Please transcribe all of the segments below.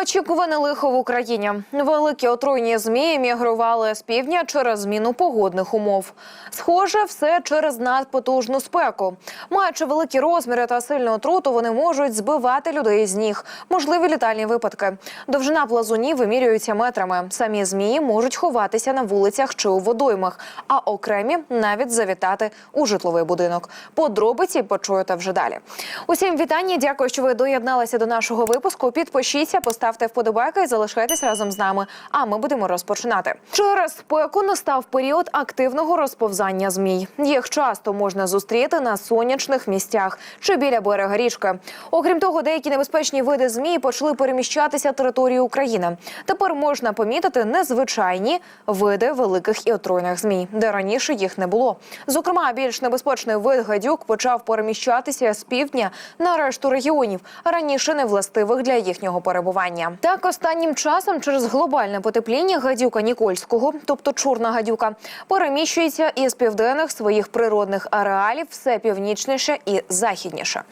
Неочікуване лихо в Україні. Великі отруйні змії мігрували з півдня через зміну погодних умов. Схоже, все через надпотужну спеку. Маючи великі розміри та сильну отруту, вони можуть збивати людей з ніг. Можливі літальні випадки. Довжина плазунів вимірюється метрами. Самі змії можуть ховатися на вулицях чи у водоймах, а окремі навіть завітати у житловий будинок. Подробиці почуєте вже далі. Усім вітання. Дякую, що ви доєдналися до нашого випуску. Підпишіться, поставте вподобайки і залишайтесь разом з нами. А ми будемо розпочинати. Через спеку настав період активного розповзання змій. Їх часто можна зустріти на сонячних місцях чи біля берега річки. Окрім того, деякі небезпечні види змій почали переміщатися територією України. Тепер можна помітити незвичайні види великих і отруйних змій, де раніше їх не було. Зокрема, більш небезпечний вид гадюк почав переміщатися з півдня на решту регіонів, раніше не властивих для їхнього перебування. Так останнім часом через глобальне потепління гадюка Нікольського, тобто чорна гадюка, переміщується із південних своїх природних ареалів все північніше і західніше.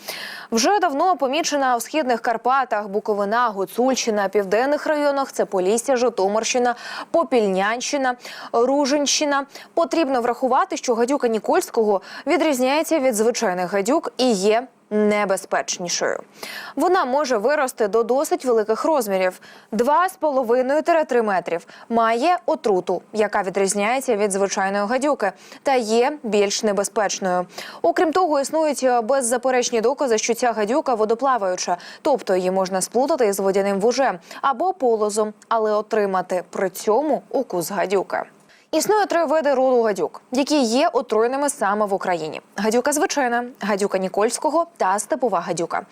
Вже давно помічена у східних Карпатах, Буковина, Гуцульщина, південних районах це Полісся, Житомирщина, Попільнянщина, Ружинщина. Потрібно врахувати, що гадюка Нікольського відрізняється від звичайних гадюк і є небезпечнішою. Вона може вирости до досить великих розмірів 2,5-3 метрів. Має отруту, яка відрізняється від звичайної гадюки, та є більш небезпечною. Окрім того, існують беззаперечні докази, що ця гадюка водоплаваюча, тобто її можна сплутати із водяним вужем або полозом, але отримати при цьому укус гадюки. Існує три види роду гадюк, які є отруйними саме в Україні: гадюка звичайна, гадюка Нікольського та степова гадюка.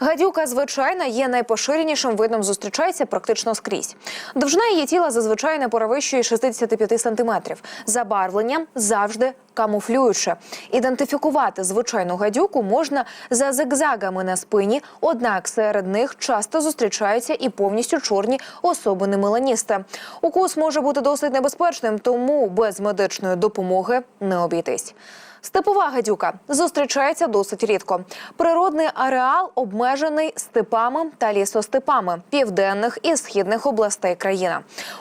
Гадюка звичайна є найпоширенішим видом, зустрічається практично скрізь. Довжина її тіла зазвичай не перевищує 65 сантиметрів. Забарвлення завжди камуфлююче. Ідентифікувати звичайну гадюку можна за зигзагами на спині, однак серед них часто зустрічаються і повністю чорні особини меланісти. Укус може бути досить небезпечним, тому без медичної допомоги не обійтись. Степова гадюка зустрічається досить рідко. Природний ареал обмежений степами та лісостепами південних і східних областей країни.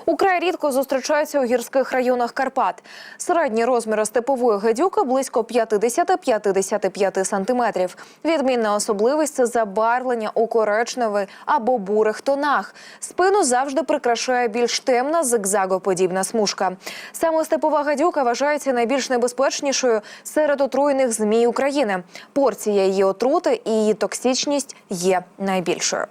Украй рідко зустрічаються у гірських районах Карпат. Середні розміри степової гадюки близько 50-55 сантиметрів. Відмінна особливість це забарвлення у коричневий або бурих тонах. Спину завжди прикрашає більш темна зигзагоподібна смужка. Саме степова гадюка вважається найбільш небезпечнішою серед отруєних змій України. Порція її отрути і її токсичність є найбільшою.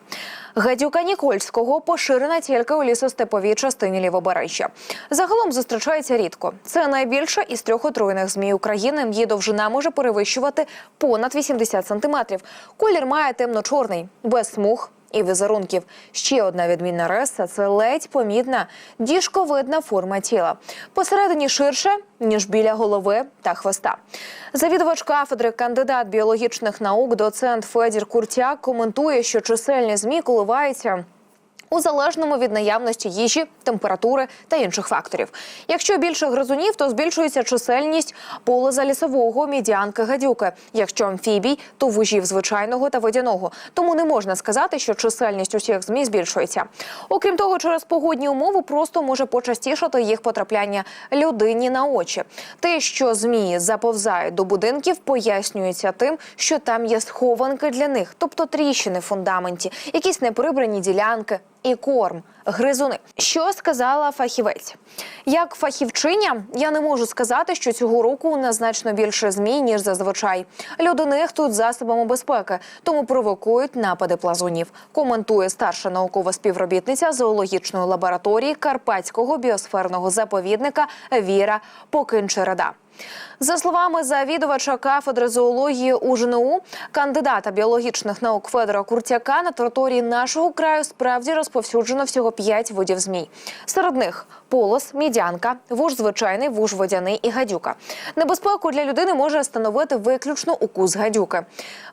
Гадюка Нікольського поширена тільки у лісостеповій частині лівобережжя. Загалом зустрічається рідко. Це найбільша із трьох отруєних змій України. Її довжина може перевищувати понад 80 сантиметрів. Колір має темно-чорний, без смуг і візерунків. Ще одна відмінна риса – це ледь помітна діжковидна форма тіла. Посередині ширше, ніж біля голови та хвоста. Завідувач кафедри, кандидат біологічних наук, доцент Федір Куртяк коментує, що чисельні змі коливаються у залежному від наявності їжі, температури та інших факторів. Якщо більше гризунів, то збільшується чисельність полоза лісового мідянки гадюки. Якщо амфібій, то вужів звичайного та водяного. Тому не можна сказати, що чисельність усіх змій збільшується. Окрім того, через погодні умови просто може почастішати їх потрапляння людині на очі. Те, що змії заповзають до будинків, пояснюється тим, що там є схованки для них, тобто тріщини в фундаменті, якісь неприбрані ділянки і корм, гризуни. Що сказала фахівець? Як фахівчиня, я не можу сказати, що цього року у нас значно більше змій, ніж зазвичай. Люди нехтують засобами безпеки, тому провокують напади плазунів. Коментує старша наукова співробітниця зоологічної лабораторії Карпатського біосферного заповідника Віра Покинчереда. За словами завідувача кафедри зоології УЖНУ, кандидата біологічних наук Федора Куртяка на території нашого краю справді розповсюджено всього п'ять видів змій. Серед них полос, мідянка, вуж звичайний, вуж водяний і гадюка. Небезпеку для людини може становити виключно укус гадюки.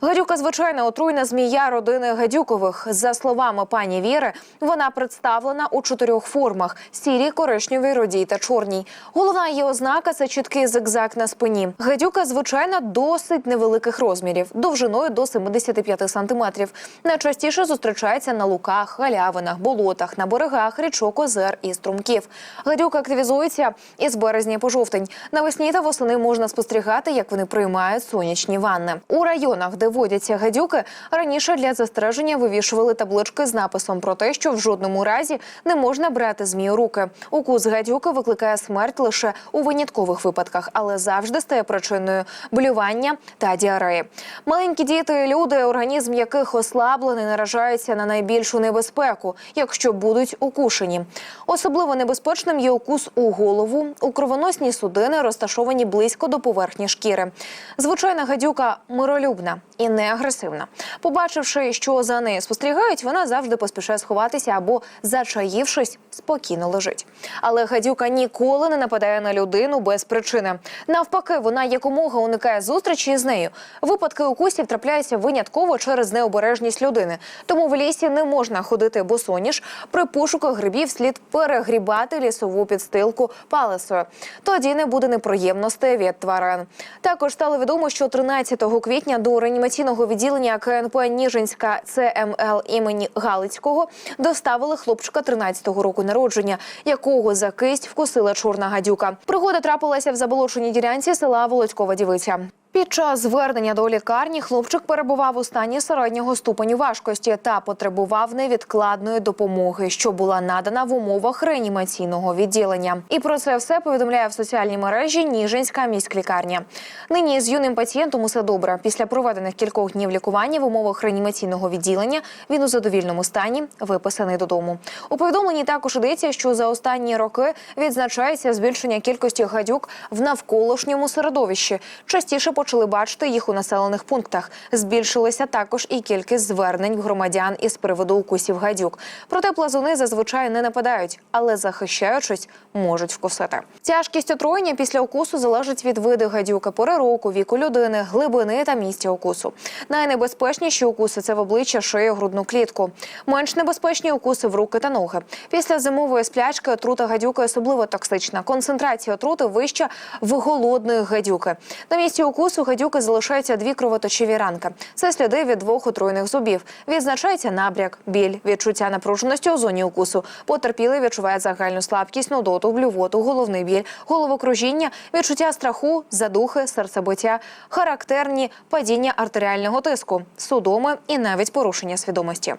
Гадюка звичайна отруйна змія родини гадюкових. За словами пані Віри, вона представлена у чотирьох формах: сірій, коричневій, родій та чорній. Головна її ознака це чіткий зигзаг зигзаг на спині. Гадюка, звичайно, досить невеликих розмірів, довжиною до 75 сантиметрів. Найчастіше зустрічається на луках, галявинах, болотах, на берегах, річок, озер і струмків. Гадюка активізується із березня по жовтень. Навесні та восени можна спостерігати, як вони приймають сонячні ванни. У районах, де водяться гадюки, раніше для застереження вивішували таблички з написом про те, що в жодному разі не можна брати змію руки. Укус гадюки викликає смерть лише у виняткових випадках, але завжди стає причиною блювання та діареї. Маленькі діти, люди, організм яких ослаблений, наражаються на найбільшу небезпеку, якщо будуть укушені. Особливо небезпечним є укус у голову, у кровоносні судини, розташовані близько до поверхні шкіри. Звичайна гадюка миролюбна і не агресивна. Побачивши, що за нею спостерігають, вона завжди поспішає сховатися або, зачаївшись, спокійно лежить. Але гадюка ніколи не нападає на людину без причини. Навпаки, вона якомога уникає зустрічі з нею. Випадки укусів трапляються винятково через необережність людини. Тому в лісі не можна ходити босоніж. При пошуках грибів слід перегрібати лісову підстилку палицею. Тоді не буде неприємностей від тварин. Також стало відомо, що 13 квітня до реанімаційного відділення КНП Ніжинська ЦМЛ імені Галицького доставили хлопчика 13-го року народження, якого за кисть вкусила чорна гадюка. Пригода трапилася в заболоченій ділянці села Володькова Дівиця. Під час звернення до лікарні хлопчик перебував у стані середнього ступеню важкості та потребував невідкладної допомоги, що була надана в умовах реанімаційного відділення. І про це все повідомляє в соціальній мережі Ніжинська міськлікарня. Нині з юним пацієнтом усе добре. Після проведених кількох днів лікування в умовах реанімаційного відділення він у задовільному стані виписаний додому. У повідомленні також йдеться, що за останні роки відзначається збільшення кількості гадюк в навколишньому середовищі. Частіше почали бачити їх у населених пунктах. Збільшилася також і кількість звернень громадян із приводу укусів гадюк. Проте плазуни зазвичай не нападають, але захищаючись, можуть вкусити. Тяжкість отруєння після укусу залежить від виду гадюки, пори року, віку людини, глибини та місця укусу. Найнебезпечніші укуси це в обличчя, шию, грудну клітку. Менш небезпечні укуси в руки та ноги. Після зимової сплячки отрута гадюки особливо токсична. Концентрація отрути вища в голодної гадюки. На місці укусу гадюки залишаються дві кровоточиві ранки. Це сліди від двох отруєних зубів. Відзначається набряк, біль, відчуття напруженості у зоні укусу. Потерпілий відчуває загальну слабкість, нудоту, блювоту, головний біль, головокружіння, відчуття страху, задухи, серцебиття, характерні падіння артеріального тиску, судоми і навіть порушення свідомості.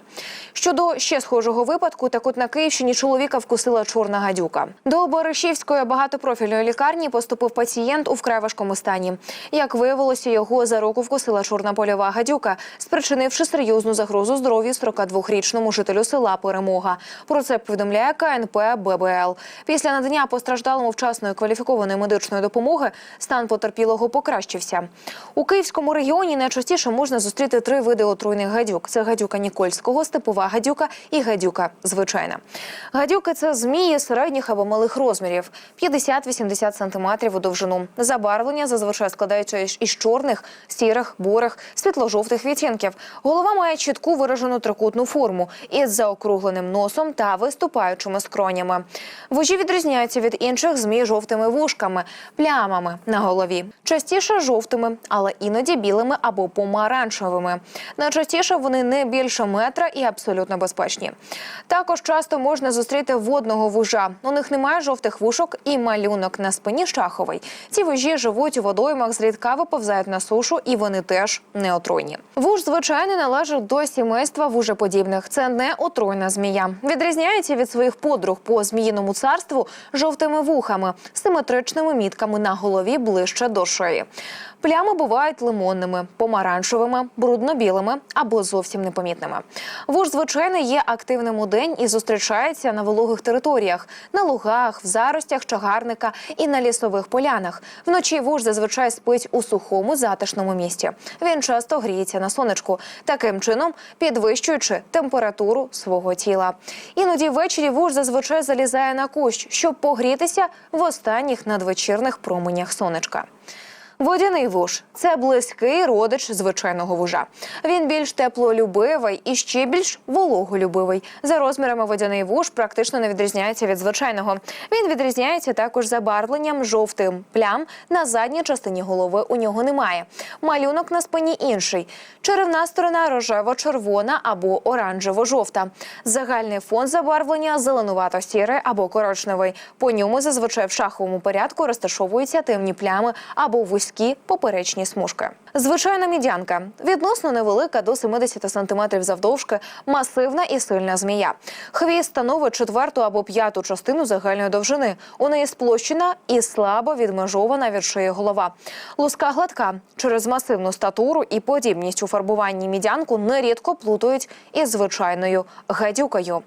Щодо ще схожого випадку, так от на Київщині чоловіка вкусила чорна гадюка. До Берешівської багатопрофільної лікарні поступив пацієнт у вкрай важкому стані. Як виявилося, його за руку вкусила чорна польова гадюка, спричинивши серйозну загрозу здоров'ю 42-річному жителю села Перемога. Про це повідомляє КНП ББЛ. Після надання постраждалому вчасної кваліфікованої медичної допомоги стан потерпілого покращився. У Київському регіоні найчастіше можна зустріти три види отруйних гадюк: це гадюка Нікольського, степова гадюка і гадюка звичайна. Гадюки це змії середніх або малих розмірів 50-80 сантиметрів у довжину. Забарвлення зазвичай складаються із із чорних, сірих, бурих, світло-жовтих відтінків. Голова має чітку виражену трикутну форму із заокругленим носом та виступаючими скронями. Вужі відрізняються від інших змій жовтими вушками, плямами на голові. Частіше жовтими, але іноді білими або помаранчевими. Найчастіше вони не більше метра і абсолютно безпечні. Також часто можна зустріти водного вужа. У них немає жовтих вушок і малюнок на спині шаховий. Ці вужі живуть у водоймах, зрідка виповзають на сушу, і вони теж не отруйні. Вуж, звичайно, належить до сімейства вужеподібних. Це не отруйна змія. Відрізняється від своїх подруг по зміїному царству жовтими вухами, симетричними мітками на голові ближче до шиї. Плями бувають лимонними, помаранчевими, брудно-білими або зовсім непомітними. Вуж, звичайно, є активним у день і зустрічається на вологих територіях, на лугах, в заростях чагарника і на лісових полянах. Вночі вуж зазвичай спить у сухому затишному місці. Він часто гріється на сонечку, таким чином підвищуючи температуру свого тіла. Іноді ввечері вуж зазвичай залізає на кущ, щоб погрітися в останніх надвечірних променях сонечка. Водяний вуж це близький родич звичайного вужа. Він більш теплолюбивий і ще більш вологолюбивий. За розмірами водяний вуж практично не відрізняється від звичайного. Він відрізняється також забарвленням жовтим плям на задній частині голови. У нього немає. Малюнок на спині інший. Черевна сторона рожево-червона або оранжево-жовта. Загальний фон забарвлення зеленувато-сірий або коричневий. По ньому зазвичай в шаховому порядку розташовуються темні плями або вузькі поперечні смужки. Звичайна мідянка відносно невелика до 70 см завдовжки, масивна і сильна змія. Хвіст становить четверту або п'яту частину загальної довжини. У неї сплощена і слабо відмежована від шиї голова. Луска гладка через масивну статуру і подібність у фарбуванні мідянку нерідко плутають із звичайною гадюкою.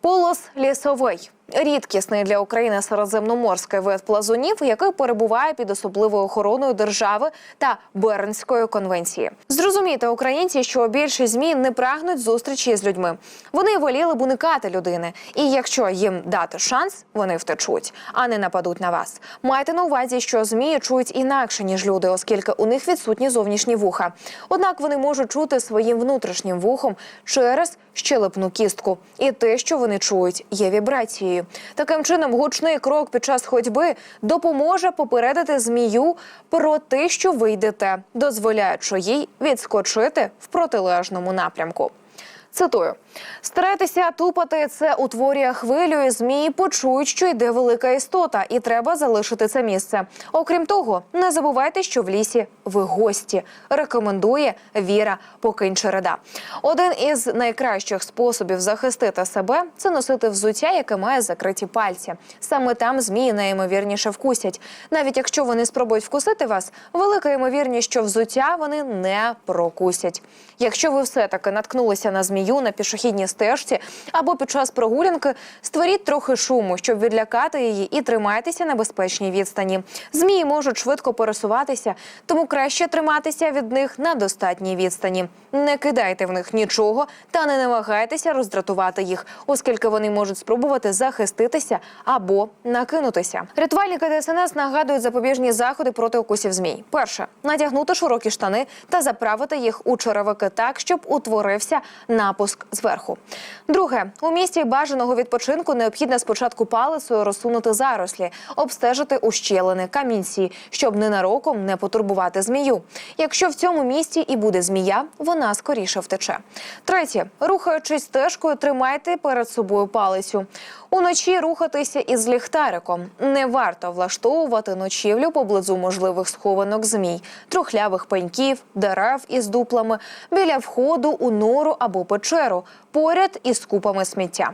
Полос лісовий. Рідкісний для України середземноморський вид плазунів, який перебуває під особливою охороною держави та Бернської конвенції. Зрозумійте, українці, що більшість змін не прагнуть зустрічі з людьми. Вони воліли б уникати людини, і якщо їм дати шанс, вони втечуть, а не нападуть на вас. Майте на увазі, що змії чують інакше ніж люди, оскільки у них відсутні зовнішні вуха. Однак вони можуть чути своїм внутрішнім вухом через щелепну кістку, і те, що вони чують, є вібрацією. Таким чином, гучний крок під час ходьби допоможе попередити змію про те, що ви йдете, дозволяючи їй відскочити в протилежному напрямку. Цитую: старайтеся тупати це утворює хвилю, і змії почують, що йде велика істота, і треба залишити це місце. Окрім того, не забувайте, що в лісі ви гості. Рекомендує Віра Покинчереда. Один із найкращих способів захистити себе це носити взуття, яке має закриті пальці. Саме там змії найімовірніше вкусять. Навіть якщо вони спробують вкусити вас, велика ймовірність, що взуття вони не прокусять. Якщо ви все таки наткнулися на змію на пішохідній стежці або під час прогулянки, створіть трохи шуму, щоб відлякати її, і тримайтеся на безпечній відстані. Змії можуть швидко пересуватися, тому краще триматися від них на достатній відстані. Не кидайте в них нічого та не намагайтеся роздратувати їх, оскільки вони можуть спробувати захиститися або накинутися. Рятувальники ДСНС нагадують запобіжні заходи проти укусів змій. Перше надягнути широкі штани та заправити їх у черевики так, щоб утворився напуск зверху. Друге, у місті бажаного відпочинку необхідно спочатку палицею розсунути зарослі, обстежити ущелини, камінці, щоб ненароком не потурбувати змію. Якщо в цьому місті і буде змія, вона скоріше втече. Третє, рухаючись стежкою, тримайте перед собою палицю. Уночі рухатися із ліхтариком. Не варто влаштовувати ночівлю поблизу можливих схованок змій, трухлявих пеньків, дерев із дуплами, біля входу у нору або печеру, поряд із купами сміття.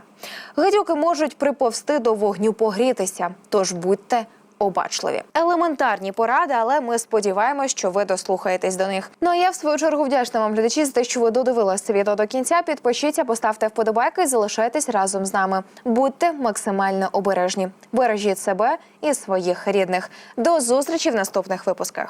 Гадюки можуть приповсти до вогню погрітися, тож будьте обачливі. Елементарні поради, але ми сподіваємось, що ви дослухаєтесь до них. Ну а я в свою чергу вдячна вам, глядачі, за те, що ви додивились це відео до кінця. Підпишіться, поставте вподобайки і залишайтесь разом з нами. Будьте максимально обережні. Бережіть себе і своїх рідних. До зустрічі в наступних випусках.